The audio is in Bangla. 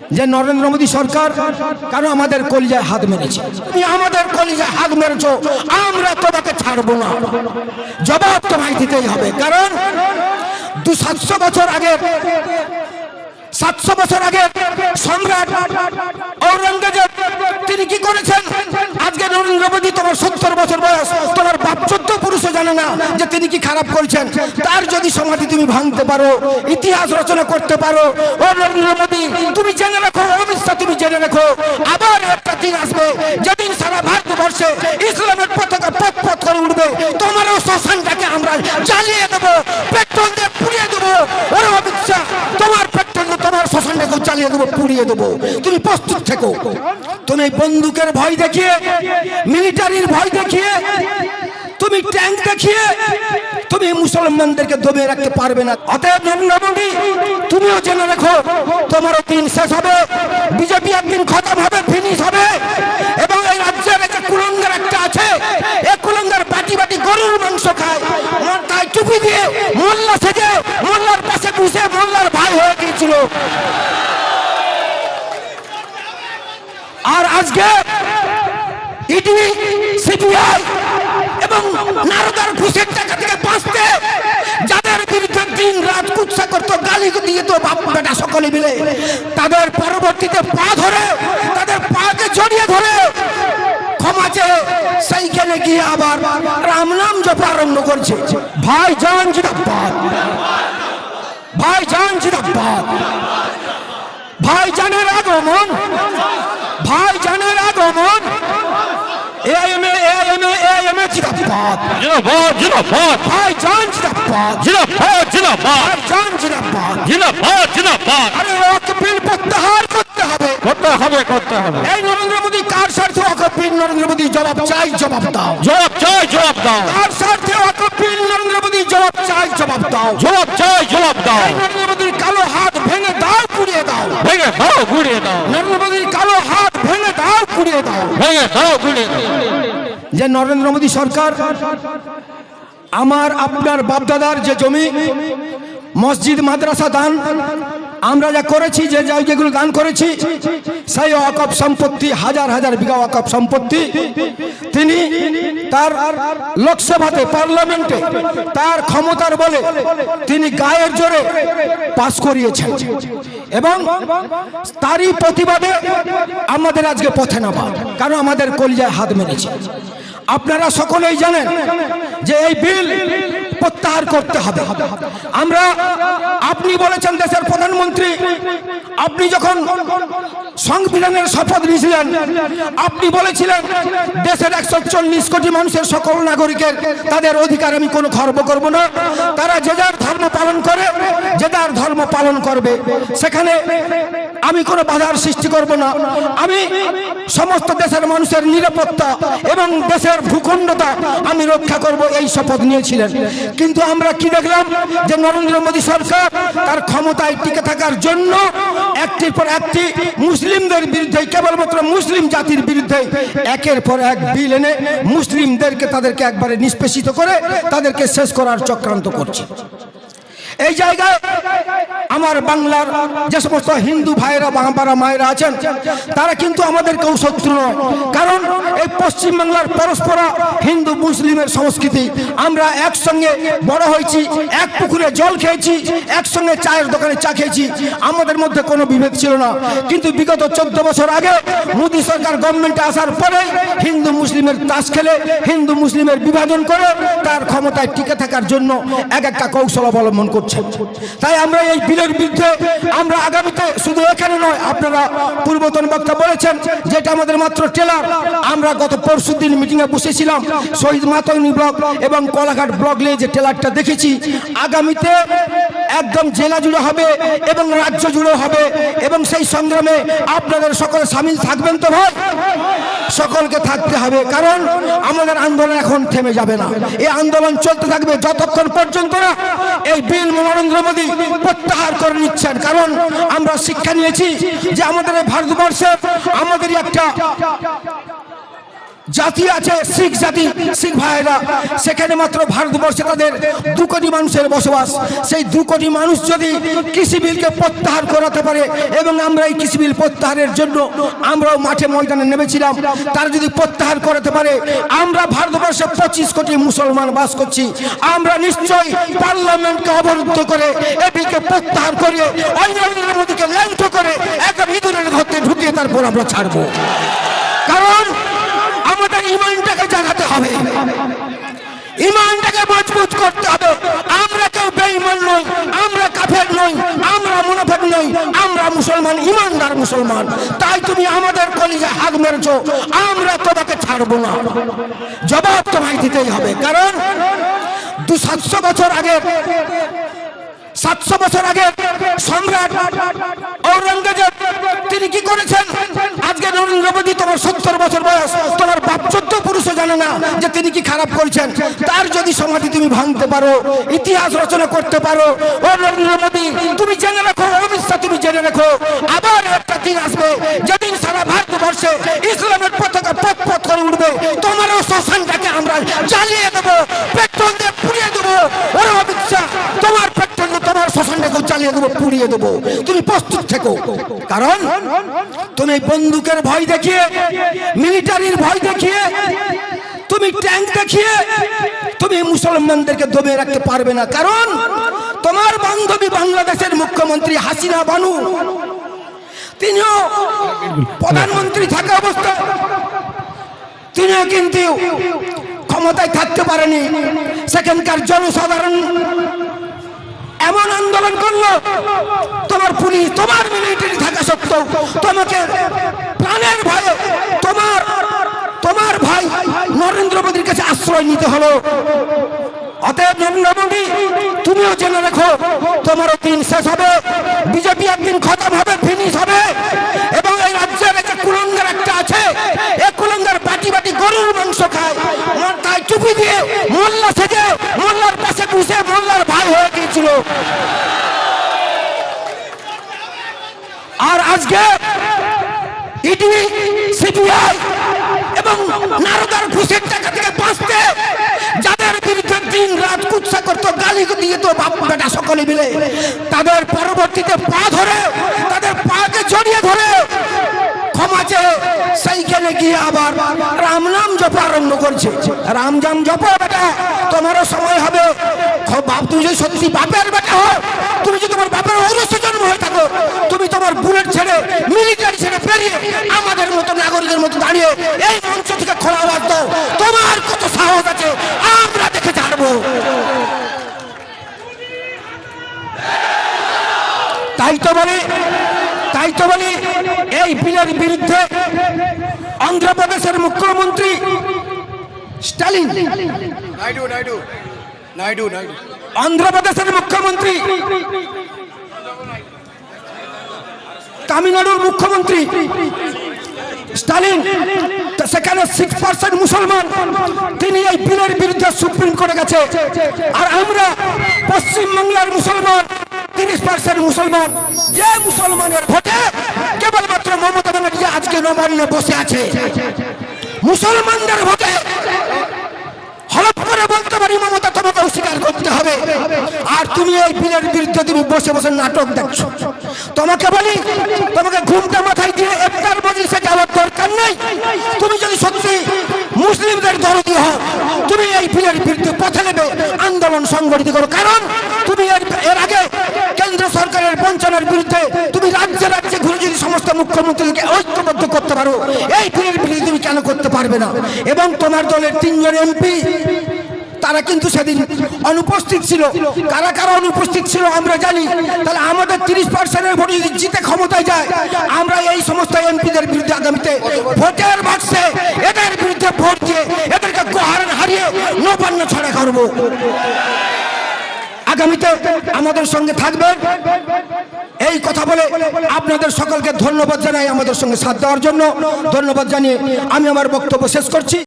যে নরেন্দ্র মোদী সরকার কেন আমাদের কলিজায় হাত মেরেছে? তুমি আমাদের কলিজায় হাত মেরেছো, আমরা তোমাকে ছাড়বো না। জবাব তোমায় দিতেই হবে। কারণ দু সাতশো বছর আগে, সাতশো বছর আগে সম্রাট ঔরঙ্গজেব, তিনি কি করেছেন? আজকে নরেন্দ্র মোদী তোমার সত্তর বছর বয়স, তোমার বাপ চোদ্দ পুরুষও জানে না যে তিনি কি খারাপ করছেন। তার যদি সমাধি তুমি ভাঙতে পারো, ইতিহাস রচনা করতে পারো, ও নরেন্দ্র মোদী তুমি জেনে রাখো অমিত তুমি জেনে রাখো। আবার একটা দিন আসবে, যেদিন সারা ভারতবর্ষে ইসলামের পতাকা পথ পথ করে উঠবে। তোমারও শ্মশানটাকে আমরা জ্বালিয়ে দেবো, পেট্রোল দিয়ে পুড়িয়ে দেবো। ওরে অমিত শাহ তোমার পেট্রোল দিয়ে তোমার শ্মশানটাকে জ্বালিয়ে দেবো, পুড়িয়ে দেবো। তুমি প্রস্তুত থেকো। তুমি বন্দুকের ভয় দেখিয়ে মিলিটারির ভয় দেখিয়ে তুমি ট্যাঙ্ক দেখিয়ে তুমি মুসলমানদেরকে দমিয়ে রাখতে পারবে না। অতএব নরেন্দ্র তুমিও জেনে রাখো, তোমারও দিন শেষ হবে, বিজেপি একদিন খতম হবে ফিনিশ হবে। এবং এই রাজ্যের যে কুলঙ্গার একটা আছে এই কুলঙ্গার বাটি বাটি গরুর মাংস খায়। মাথায় টুপি দিয়ে মোল্লা সেজে, মোল্লার পাশে বসে মোল্লার ভাই হয়ে গিয়েছিল। আর আজকে ইডি, সিবিআই এবং তাদের পরবর্তীতে পা ধরে, তাদের পাকে জড়িয়ে ধরে ক্ষমা চেয়ে গিয়ে আবার রাম নাম জপ আরম্ভ করছে। ভাই জান জিন্দাবাদ। ভাই জান জিন্দাবাদ। ভাই জানের আগমন। ভাই জানের আগমন। এআইএমএ এআইএমএ এআইএমএ জিন্দাবাদ জিন্দাবাদ জিন্দাবাদ ভাই জান জিন্দাবাদ জিন্দাবাদ জিন্দাবাদ ভাই জান জিন্দাবাদ জিন্দাবাদ জিন্দাবাদ আরে অকপিল প্রত্যাহার করতে হবে। করতে হবে করতে হবে। এই নরেন্দ্র মোদী কার স্বার্থে অকপিল নরেন্দ্র মোদী জবাব চাই জবাব দাও। জবাব চাই জবাব দাও। কার স্বার্থে অকপিল নরেন্দ্র মোদী জবাব চাই জবাব দাও। জবাব চাই জবাব দাও। নরেন্দ্র মোদীর কালো হাত ভেঙে দাও পুড়িয়ে দাও। ভেঙে দাও গুড়িয়ে দাও। নরেন্দ্র মোদীর কালো হাত ভেঙে দাও পুড়িয়ে দাও। ভেঙে দাও গুড়িয়ে দাও। যে নরেন্দ্র মোদী সরকার, আমার আপনার বাপদাদার যে জমি, মসজিদ, মাদ্রাসা দান, আমরা যা করেছি, যে যেগুলো দান করেছি, সেই ওয়াকফ সম্পত্তি, হাজার হাজার বিঘা ওয়াকফ সম্পত্তি, তিনি তার লোকসভাতে, পার্লামেন্টে, তার ক্ষমতার বলে তিনি গায়ের জোরে পাস করিয়েছেন। এবং তারই প্রতিবাদে আমাদের আজকে পথে নামা, কারণ আমাদের কলিজায় হাত মেরেছে। আপনারা সকলেই জানেন যে এই বিল প্রত্যাহার করতে হবে। আমরা, আপনি বলেছেন দেশের প্রধানমন্ত্রী, আপনি যখন সংবিধানের শপথ নিয়েছিলেন, আপনি বলেছিলেন দেশের একশো চল্লিশ কোটি মানুষের সকল নাগরিকের তাদের অধিকার আমি কোনো খর্ব করব না। তারা যে যার ধর্ম পালন করে, যে যার ধর্ম পালন করবে। সেখানে আমি কোনো বাধার সৃষ্টি করব না। আমি সমস্ত দেশের মানুষের নিরাপত্তা এবং দেশের ভূখণ্ডতা আমি রক্ষা করব এই শপথ নিয়েছিলেন। কিন্তু আমরা কি দেখলাম যে নরেন্দ্র মোদী সরকার তার ক্ষমতায় টিকে থাকার জন্য একটির পর একটি মুসলিমদের বিরুদ্ধে, কেবলমাত্র মুসলিম জাতির বিরুদ্ধে একের পর এক বিল এনে মুসলিমদেরকে তাদেরকে একবারে নিষ্পেষিত করে তাদেরকে শেষ করার চক্রান্ত করছে। এই জায়গায় আমার বাংলার যে সমস্ত হিন্দু ভাইরা বাংলারা মায়েরা আছেন, তারা কিন্তু আমাদের কেউ শত্রু নয়। কারণ এই পশ্চিম বাংলার পরস্পরা হিন্দু, মুসলিমের সংস্কৃতি। আমরা একসঙ্গে বড় হয়েছি, এক পুকুরে জল খেয়েছি, একসঙ্গে চায়ের দোকানে চা খেয়েছি। আমাদের মধ্যে কোনো বিভেদ ছিল না। কিন্তু বিগত চোদ্দ বছর আগে মোদী সরকার গভর্নমেন্টে আসার পরে হিন্দু, মুসলিমের তাস খেলে, হিন্দু, মুসলিমের বিভাজন করে তার ক্ষমতায় টিকে থাকার জন্য এক একটা কৌশল অবলম্বন করছে তাই আমরা এই বিলের বিরুদ্ধে আমরা আগামীতে শুধু এখানে নয়, আপনারা পূর্বতন বক্তা বলেছেন যেটা আমাদের মাত্র টেলার আমরা গত পরশু দিন মিটিংয়ে বসেছিলাম, শহীদ মাতঙ্গি ব্লক এবং কলাঘাট ব্লক নিয়ে যে টেলারটা দেখেছি। আগামীতে একদম জেলা জুড়ে হবে এবং রাজ্য জুড়ে হবে এবং সেই সংগ্রামে আপনাদের সকলে সামিল থাকবেন তো ভাই? সকলকে থাকতে হবে, কারণ আমাদের আন্দোলন এখন থেমে যাবে না। এই আন্দোলন চলতে থাকবে যতক্ষণ পর্যন্ত না এই বিল নরেন্দ্র মোদী প্রত্যাহার করে নিচ্ছেন। কারণ আমরা শিক্ষা নিয়েছি যে আমাদের ভারতবর্ষে আমাদেরই একটা জাতি আছে, শিখ জাতি, শিখ ভাইয়েরা। সেখানে মাত্র ভারতবর্ষে তাদের দু কোটি মানুষের বসবাস। সেই দু কোটি মানুষ যদি কৃষি বিলকে প্রত্যাহার করাতে পারে এবং আমরা এই কৃষি বিল প্রত্যাহারের জন্য আমরাও মাঠে ময়দানে নেমেছিলাম, তারা যদি প্রত্যাহার করাতে পারে, আমরা ভারতবর্ষে পঁচিশ কোটি মুসলমান বাস করছি। আমরা নিশ্চয়ই পার্লামেন্টকে অবরুদ্ধ করে এই বিলকে প্রত্যাহার করে নরেন্দ্র মোদীকে ল্যাংট করে একটা মিদুরের ঘরতে ঢুকিয়ে তারপর আমরা ছাড়বো। কারণ ইমানটাকে জাগাতে হবে। ইমানটাকে মজবুত করতে হবে। আমরা কেউ বেঈমান নই, আমরা কাফের নই, আমরা মুনাফেক নই, আমরা মুসলমান, ইমানদার মুসলমান। তাই তুমি আমাদের কলিজে হাত মেরেছো, আমরা তোমাকে ছাড়বো না। জবাব তোমায় দিতেই হবে। কারণ দু সাতশো বছর আগে, সাতশো বছর আগে সম্রাট ঔরঙ্গজেব, তিনি কি করেছেন? তার যদি সমাধি তুমি ভাঙতে পারো, ইতিহাস রচনা করতে পারো, ও নরেন্দ্র মোদী তুমি জেনে রাখো অমিত তুমি জেনে রাখো। আবার একটা দিন আসবে, যেদিন সারা ভারতবর্ষে ইসলামের পতাকা পথ পথ করে উঠবে, তোমারও শ্মশানটাকে আমরা জ্বালিয়ে দেবো, পেট্রোল দিয়ে পুড়িয়ে দেবো। অমিত জ্বালিয়ে দেবো, পুড়িয়ে দেবো। তুমি প্রস্তুত থেকো। কারণ তুমি বন্দুকের ভয় দেখিয়ে, মিলিটারির ভয় দেখিয়ে, তুমি ট্যাঙ্ক দেখিয়ে, তুমি মুসলমানদেরকে দমে রাখতে পারবে না। কারণ তোমার বান্ধবী বাংলাদেশের মুখ্যমন্ত্রী হাসিনা বানু, তিনিও প্রধানমন্ত্রী থাকা অবস্থায়, তিনিও কিন্তু ক্ষমতায় থাকতে পারেনি। সেখানকার জনসাধারণ এমন আন্দোলন করল, তোমার পুলিশ তোমার মিলিটারি থাকা সত্ত্বেও তোমাকে প্রাণের ভয়ে তোমার তোমার ভাই নরেন্দ্র মোদীর কাছে আশ্রয় নিতে হলো। অতএব নরেন্দ্র মোদী, তুমিও জেনে রাখো, তোমারও দিন শেষ হবে, বিজেপি একদিন খতম হবে ফিনিশ হবে, এবং এই রাজ্যের একটা কুলঙ্গার একটা আছে, এই কুলঙ্গার বাটি বাটি গরুর মাংস খায়। তাই টুপি দিয়ে মোল্লা থেকে আর আজকে ইডি সিবিআই এবং নারদার ঘুষের টাকা থেকে বাঁচতে যাদের বিরুদ্ধে দিন রাত কুৎসা করতো, গালি দিয়ে তো বাপ সকলে মিলে, তাদের পরবর্তীতে পা ধরে, তাদের পাকে জড়িয়ে ধরে ক্ষমা চেয়ে সেইখানে গিয়ে আবার আরম্ভ করছে। রাম জাম জপা বেটা, তোমারও সময় হবে। বাপ, তুমি যদি সত্যি বাপের বেটা হো তুমি যদি তোমার বাপের ঔরস্য জন্ম হয়ে থাকো, তুমি তোমার বুলেট ছেড়ে মিলিটারি ছেড়ে বেরিয়ে আমাদের মতো নাগরিকের মতো দাঁড়িয়ে এই মঞ্চ থেকে খোলা আওয়াজ দাও। তোমার কত সাহস আছে, আমরা দেখে ছাড়বো তাই তো বলি, তাই তো বলি, এই বিলের বিরুদ্ধে অন্ধ্রপ্রদেশের মুখ্যমন্ত্রী স্টালিন। নাইডু নাইডু নাইডু নাইডু। অন্ধ্রপ্রদেশের মুখ্যমন্ত্রী। তামিলনাড়ুর মুখ্যমন্ত্রী। স্টালিন সেখানে সিক্স পার্সেন্ট মুসলমান। তিনি এই বিলের বিরুদ্ধে সুপ্রিম কোর্টে গেছে। আর আমরা পশ্চিমবাংলার মুসলমান তিরিশ পার্সেন্ট মুসলমান। যে মুসলমানের ভোটে কেবলমাত্র মমতা ব্যানার্জি আজকে নবান্নে বসে আছে। মুসলমানদের ভোটে করে বলতে পারি, মমতা, তোমাকে স্বীকার করতে হবে। আর তুমি এই বিলের বিরুদ্ধে তুমি বসে বসে নাটক দেখছ। তোমাকে বলি, তোমাকে ঘুমটা মাথায় দিয়ে মজলিসে যাওয়ার দরকার নেই। তুমি যদি সত্যি মুসলিমদের দরদি হও, তুমি এই বিলের বিরুদ্ধে পথে নেবে, আন্দোলন সংগঠিত করো। কারণ তুমি এর আগে কেন্দ্র সরকারের বঞ্চনার বিরুদ্ধে তুমি রাজ্যে রাজ্যে ঘুরে যদি সমস্ত মুখ্যমন্ত্রীকে ঐক্যবদ্ধ করতে পারো, এই কেন করতে পারবে না? এবং তোমার দলের তিনজন এমপি, তারা কিন্তু সেদিন অনুপস্থিত ছিল। কারা কারা অনুপস্থিত ছিল আমরা জানি। তাহলে আমাদের তিরিশ পার্সেন্টের ভোট যদি জিতে ক্ষমতায় যায়, আমরা এই সমস্ত এমপিদের বিরুদ্ধে আগামীতে ভোটের বাক্সে এদের বিরুদ্ধে ভোট দিয়ে এদেরকে গোহারান হারিয়ে নবান্ন ছড়া করব। আগামীতে আমাদের সঙ্গে থাকবেন এই কথা বলে আপনাদের সকলকে ধন্যবাদ জানাই আমাদের সঙ্গে সাথ দেওয়ার জন্য। ধন্যবাদ জানিয়ে আমি আমার বক্তব্য শেষ করছি।